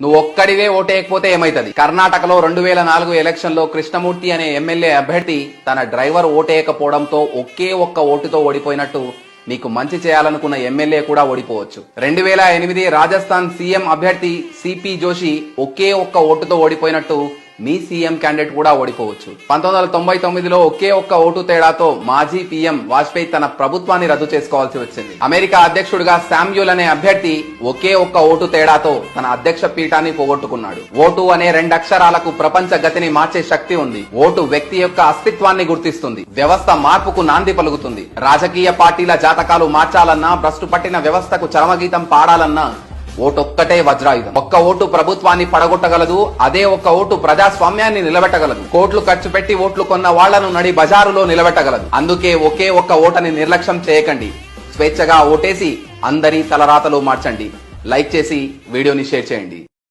నువ్వు ఒక్కడివే ఓటేయకపోతే ఏమైతది? కర్ణాటకలో రెండు వేల నాలుగు ఎలక్షన్లో కృష్ణమూర్తి అనే ఎమ్మెల్యే అభ్యర్థి తన డ్రైవర్ ఓటేయకపోవడంతో ఒకే ఒక్క ఓటుతో ఓడిపోయినట్టు నీకు మంచి చేయాలనుకున్న ఎమ్మెల్యే కూడా ఓడిపోవచ్చు. రెండు వేల ఎనిమిది రాజస్థాన్ సీఎం అభ్యర్థి సిపి జోషి ఒకే ఒక్క ఓటుతో ఓడిపోయినట్టు మీ సీఎం క్యాండిడేట్ కూడా ఓడిపోవచ్చు. పంతొమ్మిది వందల తొంభై తొమ్మిదిలో ఒకే ఒక్క ఓటు తేడాతో మాజీ పీఎం వాజ్పేయి తన ప్రభుత్వాన్ని రద్దు చేసుకోవాల్సి వచ్చింది. అమెరికా అధ్యక్షుడిగా శామ్యూల్ అనే అభ్యర్థి ఒకే ఒక్క ఓటు తేడాతో తన అధ్యక్ష పీఠాన్ని పోగొట్టుకున్నాడు. ఓటు అనే రెండు అక్షరాలకు ప్రపంచ గతిని మార్చే శక్తి ఉంది. ఓటు వ్యక్తి యొక్క అస్తిత్వాన్ని గుర్తిస్తుంది. వ్యవస్థ మార్పుకు నాంది పలుకుతుంది. రాజకీయ పార్టీల జాతకాలు మార్చాలన్నా భ్రష్టు పట్టిన వ్యవస్థకు చరమగీతం పాడాలన్నా ఓటొక్కటే వజ్రాయుధం. ఒక్క ఓటు ప్రభుత్వాన్ని పడగొట్టగలదు అదే ఒక్క ఓటు ప్రజాస్వామ్యాన్ని నిలబెట్టగలదు. కోట్లు ఖర్చు పెట్టి ఓట్లు కొన్న వాళ్ళను నడి బజారులో నిలబెట్టగలదు. అందుకే ఒకే ఒక్క ఓటని నిర్లక్ష్యం చేయకండి. స్వేచ్ఛగా ఓటేసి అందరి తలరాతలు మార్చండి. లైక్ చేసి వీడియోని షేర్ చేయండి.